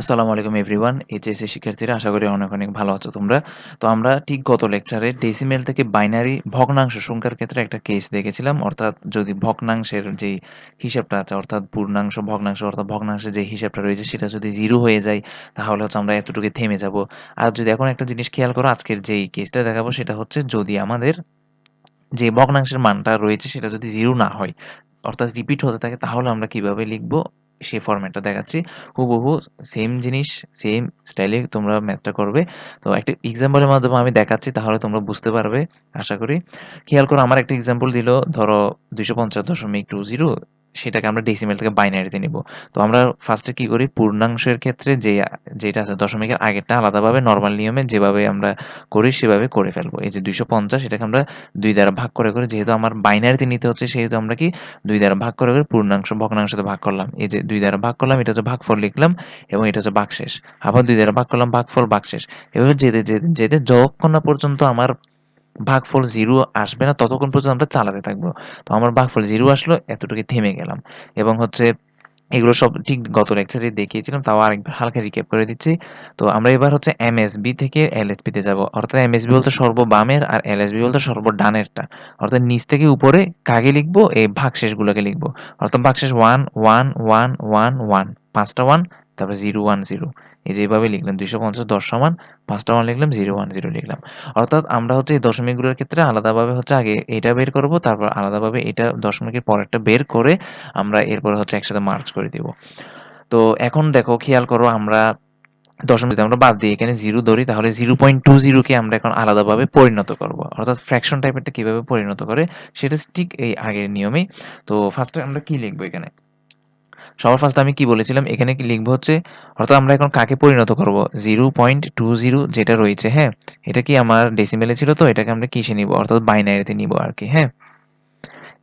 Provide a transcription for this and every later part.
আসসালামু আলাইকুম, everyone. HSC শিক্ষার্থীরা, আশা করি অনেক অনেক ভালো আছো তোমরা। তো আমরা ঠিক গত লেকচারে ডেসিমেল থেকে বাইনারি ভগ্নাংশ সংখ্যার ক্ষেত্রে একটা কেস দেখেছিলাম। অর্থাৎ যদি ভগ্নাংশের যে হিসাবটা আছে, অর্থাৎ পূর্ণাংশ, ভগ্নাংশ, অর্থাৎ ভগ্নাংশের যে হিসাবটা রয়েছে, সেটা যদি জিরো হয়ে যায়, তাহলে হচ্ছে আমরা এতটুকু থেমে যাব। আর যদি এখন একটা জিনিস খেয়াল করো, আজকের যেই কেসটা দেখাবো, সেটা হচ্ছে যদি আমাদের যে ভগ্নাংশের মানটা রয়েছে, সেটা যদি জিরো না হয়, অর্থাৎ রিপিট হতে থাকে, তাহলে আমরা কীভাবে লিখব? সেই ফরম্যাটটা দেখাচ্ছি। হুবহু সেম জিনিস সেম স্টাইলে তোমরা ম্যাথটা করবে। তো একটা এক্সাম্পলের মাধ্যমে আমি দেখাচ্ছি, তাহলে তোমরা বুঝতে পারবে, আশা করি। খেয়াল করো, আমার একটা এক্সাম্পল দিল, ধরো দুইশো পঞ্চাশ দশমিক টু জিরো সেটাকে আমরা ডেসিমেল থেকে বাইনারিতে নিব। তো আমরা ফার্স্টে কি করি? পূর্ণাংশের ক্ষেত্রে যে, যেটা আছে, দশমিকের আগেরটা আলাদাভাবে নর্মাল নিয়মে যেভাবে আমরা করি, সেভাবে করে ফেলব। এই যে দুইশো পঞ্চাশ, এটাকে আমরা দুই দ্বারা ভাগ করে করে, যেহেতু আমার বাইনারিতে নিতে হচ্ছে, সেহেতু আমরা কি দুই দ্বারা ভাগ করে করে পূর্ণাংশ, ভগ্নাংশতে ভাগ করলাম। এই যে দুই দ্বারা ভাগ করলাম, এটা হচ্ছে ভাগফল লিখলাম এবং এটা হচ্ছে ভাগশেষ আবার দুই দ্বারা ভাগ করলাম, ভাগফল ভাগশেষ এভাবে যেতে যেতে যেতে যতক্ষণ না পর্যন্ত আমার ভাগফল জিরো আসবে না, ততক্ষণ পর্যন্ত আমরা চালাতে থাকব। তো আমার ভাগফল জিরো আসলো, এতটুকু থেমে গেলাম। এবং হচ্ছে এগুলো সব ঠিক গত লেকচারে দেখিয়েছিলাম, তাও আরেকবার হালকা রিক্যাপ করে দিচ্ছি। তো আমরা এবার হচ্ছে এমএসবি থেকে এলএসবিতে যাব। অর্থাৎ এমএসবি বলতে সর্ববামের আর এলএসবি বলতে সর্বডানেরটা। অর্থাৎ নিচ থেকে উপরে কাকে লিখব? এই ভাগশেষগুলোকে লিখব। অর্থাৎ ভাগশেষ one one one one one পাঁচটা ওয়ান তারপর জিরো ওয়ান জিরো এই যেভাবে লিখলাম, দুইশো পঞ্চাশ, দশ সমান পাঁচটা ওয়ান লিখলাম, জিরো ওয়ান, জিরো লিখলাম। অর্থাৎ আমরা হচ্ছে এই দশমিকগুলোর ক্ষেত্রে আলাদাভাবে হচ্ছে আগে এটা বের করব, তারপর আলাদাভাবে এটা দশমিকের পরেরটা বের করে আমরা এরপরে হচ্ছে একসাথে মার্চ করে দিব। তো এখন দেখো, খেয়াল করো আমরা দশমিক যদি আমরা বাদ দিই, এখানে জিরো ধরি, তাহলে জিরো পয়েন্ট টু জিরোকে আমরা এখন আলাদাভাবে পরিণত করব। অর্থাৎ ফ্র্যাকশন টাইপেরটা কীভাবে পরিণত করে, সেটা ঠিক এই আগের নিয়মেই। তো ফার্স্টে আমরা কি লিখব এখানে? সবার ফার্স্ট আমি কি বলেছিলাম? এখানে কি লিখব হচ্ছে, অর্থাৎ আমরা এখন কাকে পরিণত করব? জিরো পয়েন্ট টু জিরো যেটা রয়েছে হ্যাঁ? এটা কি আমার ডেসিমেলে ছিল তো? এটাকে আমরা কিসে নিব? অর্থাৎ বাইনারিতে নিব আর কি হ্যাঁ?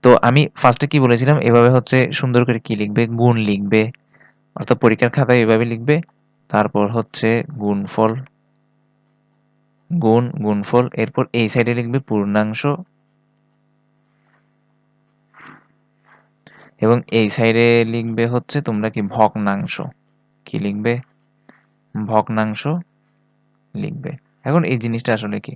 তো আমি ফার্স্টে কি বলেছিলাম? এভাবে হচ্ছে সুন্দর করে কি লিখবে? গুণ লিখবে। অর্থাৎ পরীক্ষার খাতায় এভাবে লিখবে। তারপর হচ্ছে গুণফল, গুণ, গুণফল, এরপর এই সাইডে লিখবে পূর্ণাংশ এবং এই সাইডে লিখবে হচ্ছে তোমরা কি ভগ্নাংশ। কি লিখবে? ভগ্নাংশ লিখবে। এখন এই জিনিসটা আসলে কি?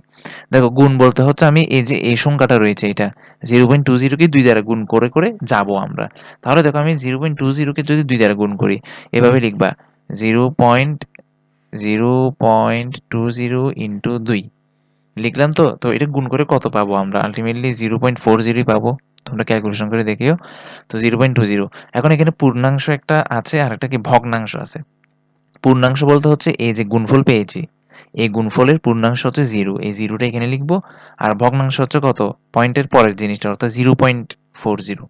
দেখো, গুণ বলতে হচ্ছে আমি এই যে এই সংখ্যাটা রয়েছে এটা জিরো পয়েন্ট টু জিরোকে দুই দ্বারা গুণ করে করে যাব আমরা। তাহলে দেখো আমি জিরো পয়েন্ট টু জিরোকে যদি দুই দ্বারা গুণ করি, এভাবে লিখবা zero point zero point two zero into দুই। লিখলাম তো? তো এটা গুণ করে কত পাবো আমরা? আলটিমেটলি জিরো পয়েন্ট ফোর জিরোই পাবো। তোমরা ক্যালকুলেশন করে দেখিও। তো জিরো পয়েন্ট টু জিরো এখন এখানে পূর্ণাংশ একটা আছে আর একটা কি ভগ্নাংশ আছে। পূর্ণাংশ বলতে হচ্ছে এই যে গুণফল পেয়েছি। এই গুণফলের পূর্ণাংশ হচ্ছে জিরো এই জিরোটা এখানে লিখব। আর ভগ্নাংশ হচ্ছে কত? পয়েন্টের পরের জিনিসটা, অর্থাৎ জিরো পয়েন্ট ফোর জিরো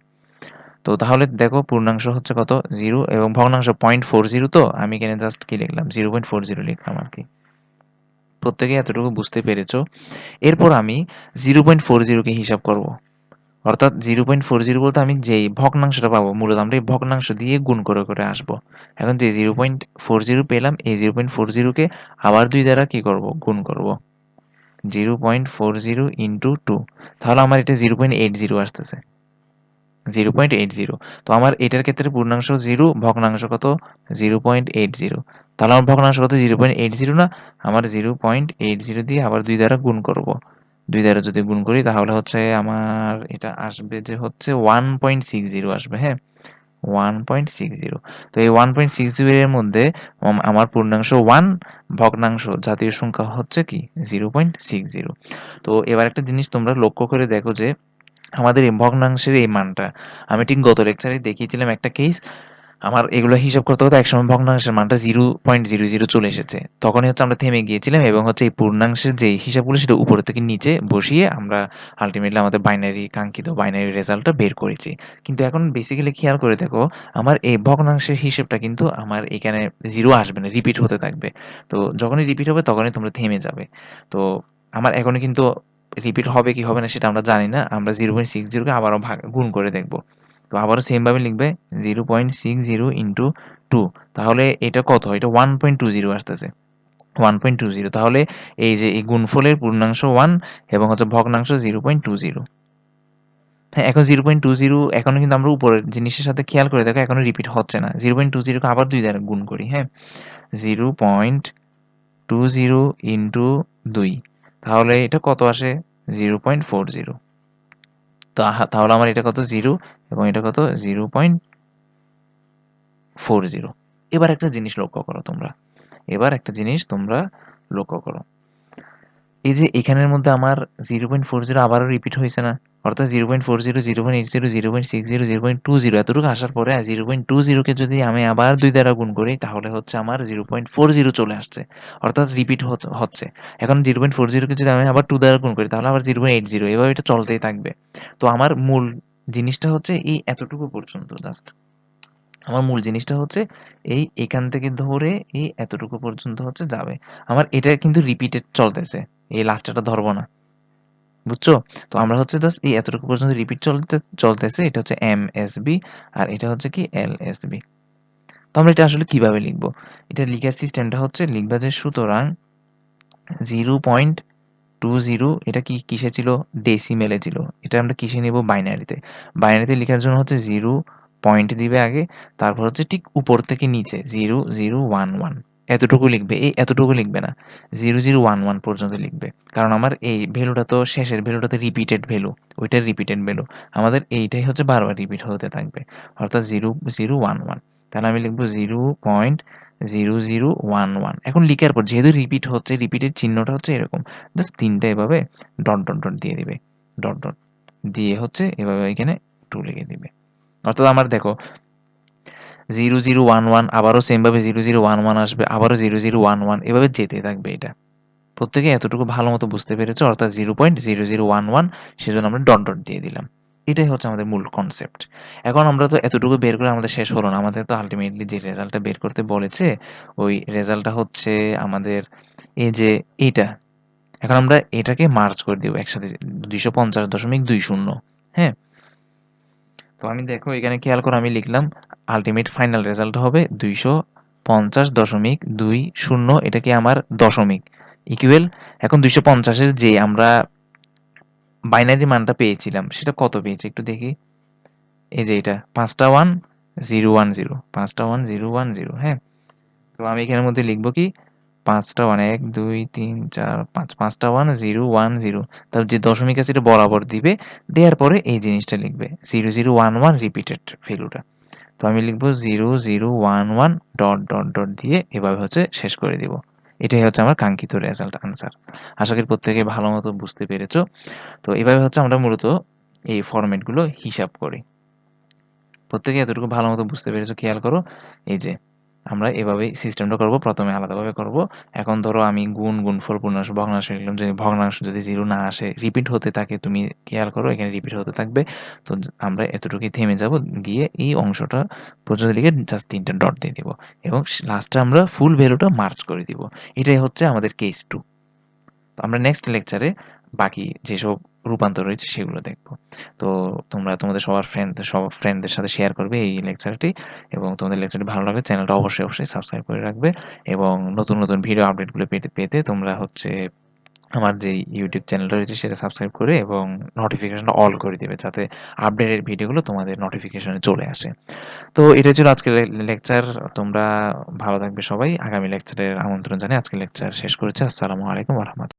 তো তাহলে দেখো পূর্ণাংশ হচ্ছে কত? জিরো এবং ভগ্নাংশ পয়েন্ট ফোর জিরো তো আমি এখানে জাস্ট কি লিখলাম? জিরো পয়েন্ট ফোর জিরো লিখলাম আর কি। প্রত্যেকে এতটুকু বুঝতে পেরেছ। এরপর আমি জিরো পয়েন্ট ফোর জিরোকে হিসাব করব। অর্থাৎ জিরো পয়েন্ট ফোর জিরো বলতে আমি যেই ভগ্নাংশটা পাবো, মূলত আমরা এই ভগ্নাংশ দিয়ে গুণ করে করে আসব। এখন যে জিরো পয়েন্ট ফোর জিরো পেলাম, এই জিরো পয়েন্ট ফোর জিরোকে আবার দুই দ্বারা কি করব? গুণ করব। Zero point four zero into two. তাহলে আমার এটা জিরো পয়েন্ট এইট জিরো আসতেছে। Zero point eight zero. তো আমার এটার ক্ষেত্রে পূর্ণাংশ জিরো, ভগ্নাংশ কত? Zero point eight zero. তাহলে আমার ভগ্নাংশ কত? জিরো পয়েন্ট এইট জিরো না? আমার জিরো পয়েন্ট এইট জিরো দিয়ে আবার দুই দ্বারা গুণ করব। দুই দ্বারা যদি গুণ করি, তাহলে হচ্ছে আমার এটা আসবে যে হচ্ছে ওয়ান পয়েন্ট সিক্স জিরো আসবে হ্যাঁ? ওয়ান পয়েন্ট সিক্স জিরো তো এই ওয়ান পয়েন্ট সিক্স জিরো এর মধ্যে আমার পূর্ণাংশ ওয়ান ভগ্নাংশ জাতীয় সংখ্যা হচ্ছে কি? জিরো পয়েন্ট সিক্স জিরো তো এবার একটা জিনিস তোমরা লক্ষ্য করে দেখো যে আমাদের এই ভগ্নাংশের এই মানটা, আমি ঠিক গত লেকচারে দেখিয়েছিলাম একটা কেস আমার এগুলো হিসাব করতে করতে একসময় ভগ্নাংশের মানটা জিরো পয়েন্ট জিরো জিরো চলে এসেছে। তখনই হচ্ছে আমরা থেমে গিয়েছিলাম এবং হচ্ছে এই পূর্ণাংশের যে হিসাবগুলো সেটা উপরে থেকে নিচে বসিয়ে আমরা আলটিমেটলি আমাদের বাইনারি কাঙ্ক্ষিত বাইনারি রেজাল্টটা বের করেছি। কিন্তু এখন বেসিক্যালি খেয়াল করে দেখো, আমার এই ভগ্নাংশের হিসেবটা কিন্তু আমার এখানে জিরো আসবে না রিপিট হতে থাকবে। তো যখনই রিপিট হবে তখনই তোমরা থেমে যাবে। তো আমার এখনও কিন্তু রিপিট হবে কি হবে না সেটা আমরা জানি না, আমরা জিরো পয়েন্ট সিক্স জিরোকে আবারও ভাগ, গুণ করে দেখব। তো আবারও সেমভাবে লিখবে zero point six zero into two তাহলে এটা কত? এটা ওয়ান পয়েন্ট টু জিরো আসতেছে। ওয়ান পয়েন্ট টু জিরো তাহলে এই যে এই গুণফলের পূর্ণাংশ ওয়ান এবং হচ্ছে ভগ্নাংশ জিরো পয়েন্ট টু জিরো হ্যাঁ, এখন 0.20 এখনও কিন্তু আমরা উপরের জিনিসের সাথে খেয়াল করে দেখো এখনও রিপিট হচ্ছে না। 0.20 কে আবার 2 দ্বারা গুণ করি, হ্যাঁ? 0.20 ইনটু 2 তাহলে এটা কত আসে? 0.40 তো তাহলে আমার এটা কত? জিরো এবং এটা কত? 0.40 এবার একটা জিনিস লক্ষ্য করো তোমরা। এবার একটা জিনিস তোমরা লক্ষ্য করো। এই যে এখানের মধ্যে আমার 0.40 আবারও রিপিট হয়েছে না? অর্থাৎ 0.40, 0.80, 0.60, 0.20 এতটুকু আসার পরে 0.20 কে যদি আমি আবার দুই দ্বারা গুণ করি তাহলে হচ্ছে আমার 0.40 চলে আসছে। অর্থাৎ রিপিট হচ্ছে। এখন 0.40 কে যদি আমি আবার 2 দ্বারা গুণ করি তাহলে আবার 0.80 এভাবে এটা চলতেই থাকবে। তো আমার মূল জিনিসটা হচ্ছে এই এতটুকু পর্যন্ত জাস্ট। আমার মূল জিনিসটা হচ্ছে এই এখান থেকে ধরে এই এতটুকু পর্যন্ত হচ্ছে যাবে। আমার এটা কিন্তু রিপিটেড চলতেছে। এই লাস্টেরটা ধরবো না। বুঝছ? তো আমরা হচ্ছে জাস্ট এই এতটুকু পর্যন্ত রিপিট চলতে চলতেছে। এটা হচ্ছে এমএসবি আর এটা হচ্ছে কি এলএসবি। তো আমরা এটা আসলে কীভাবে লিখব? এটা লিখার সিস্টেমটা হচ্ছে লিখবা যে সুতরাং 0.20 এটা কি কিসে ছিল? ডেসিমেলে ছিল। এটা আমরা কিসে নিব? বাইনারিতে। বাইনারিতে লেখার জন্য হচ্ছে জিরো পয়েন্ট দিবে আগে, তারপর হচ্ছে ঠিক উপর থেকে নিচে 0011 এতটুকু লিখবে। এই এতটুকু লিখবে না। 0011 পর্যন্ত লিখবে। কারণ আমার এই ভ্যালুটা তো শেষের ভ্যালুটা তো রিপিটেড ভ্যালু। ওইটার রিপিটেড ভ্যালু। আমাদের এইটাই হচ্ছে বারবার রিপিট হতে থাকবে। অর্থাৎ 0011 তাহলে আমি লিখব 0.0011 এখন লিখার পর যেহেতু রিপিট হচ্ছে, রিপিটের চিহ্নটা হচ্ছে এরকম। জাস্ট তিনটা এভাবে ডট, ডট, ডট দিয়ে দিবে। ডট, ডট দিয়ে হচ্ছে এভাবে এখানে টু লিখে দিবে। অর্থাৎ আমার দেখো 0011 আবারও সেম ওয়ান 0011 আসবে, আবারও 0011 এভাবে যেতে থাকবে এটা। প্রত্যেকে এতটুকু ভালো মতো বুঝতে পেরেছে অর্থাৎ 0.0011 সেজন্য আমরা ডট, ডট দিয়ে দিলাম। এটাই হচ্ছে আমাদের মূল কনসেপ্ট। এখন আমরা তো এতটুকু বের করে আমাদের শেষ হলো না। আমাদের তো আল্টিমেটলি যে রেজাল্টটা বের করতে বলেছে, ওই রেজাল্টটা হচ্ছে আমাদের এই যে এইটা। এখন আমরা এটাকে মার্চ করে দিব একসাথে 250.20 হ্যাঁ? তো আমি দেখো এখানে খেয়াল করো আমি লিখলাম আল্টিমেট ফাইনাল রেজাল্ট হবে 250.20 এটা কি আমার দশমিক? ইকুয়াল এখন 250 এর যে আমরা বাইনারি মানটা পেয়েছিলাম, সেটা কত পেয়েছি? একটু দেখি। এই যে এটা, পাঁচটা ওয়ান জিরো ওয়ান জিরো পাঁচটা ওয়ান জিরো ওয়ান জিরো হ্যাঁ? তো আমি এখানের মধ্যে লিখব কি? পাঁচটা ওয়ান এক, দুই, তিন, চার, পাঁচ। পাঁচটা ওয়ান জিরো ওয়ান জিরো তার যে দশমিক আছে, এটা বরাবর দিবে। দেওয়ার পরে এই জিনিসটা লিখবে। Zero zero one one repeated ভ্যালুটা তো আমি লিখব zero zero one one dot dot dot দিয়ে এভাবে হচ্ছে শেষ করে দিব। এটাই হচ্ছে আমার কাঙ্ক্ষিত রেজাল্ট আনসার আশা করি প্রত্যেকে ভালো মতো বুঝতে পেরেছ। তো এভাবে হচ্ছে আমরা মূলত এই ফরম্যাটগুলো হিসাব করি। প্রত্যেকে এতটুকু ভালো মতো বুঝতে পেরেছ, খেয়াল করো। এই যে আমরা এভাবেই সিস্টেমটা করব, প্রথমে আলাদাভাবে করব। এখন ধরো আমি গুণ গুণফল পূর্ণাংশ, ভগ্নাংশ লিখলাম। যে ভগ্নাংশ যদি জিরো না আসে রিপিট হতে থাকে, তুমি খেয়াল করো, এখানে রিপিট হতে থাকবে। তো আমরা এতটুকুই থেমে যাব, গিয়ে এই অংশটা পর্যন্ত লিখে জাস্ট তিনটা ডট দিয়ে দিব। এবং লাস্টে আমরা ফুল ভ্যালুটা মার্চ করে দিব। এটাই হচ্ছে আমাদের কেস টু আমরা নেক্সট লেকচারে বাকি যেসব রূপান্তর রয়েছে, সেগুলো দেখব। তো তোমরা, তোমাদের সবার ফ্রেন্ড সব ফ্রেন্ডদের সাথে শেয়ার করবে এই লেকচারটি এবং তোমাদের লেকচারটি ভালো লাগলে চ্যানেলটা অবশ্যই অবশ্যই সাবস্ক্রাইব করে রাখবে এবং নতুন নতুন ভিডিও আপডেটগুলো পেতে পেতে তোমরা হচ্ছে আমার যে ইউটিউব চ্যানেলটা রয়েছে সেটা সাবস্ক্রাইব করে এবং নোটিফিকেশনটা অল করে দেবে যাতে আপডেটের ভিডিওগুলো তোমাদের নোটিফিকেশনে চলে আসে। তো এটা ছিল আজকের লেকচার তোমরা ভালো থাকবে সবাই। আগামী লেকচারের আমন্ত্রণ জানিয়ে আজকের লেকচার শেষ করেছি। আসসালামু আলাইকুম রহমতুল্লাহ।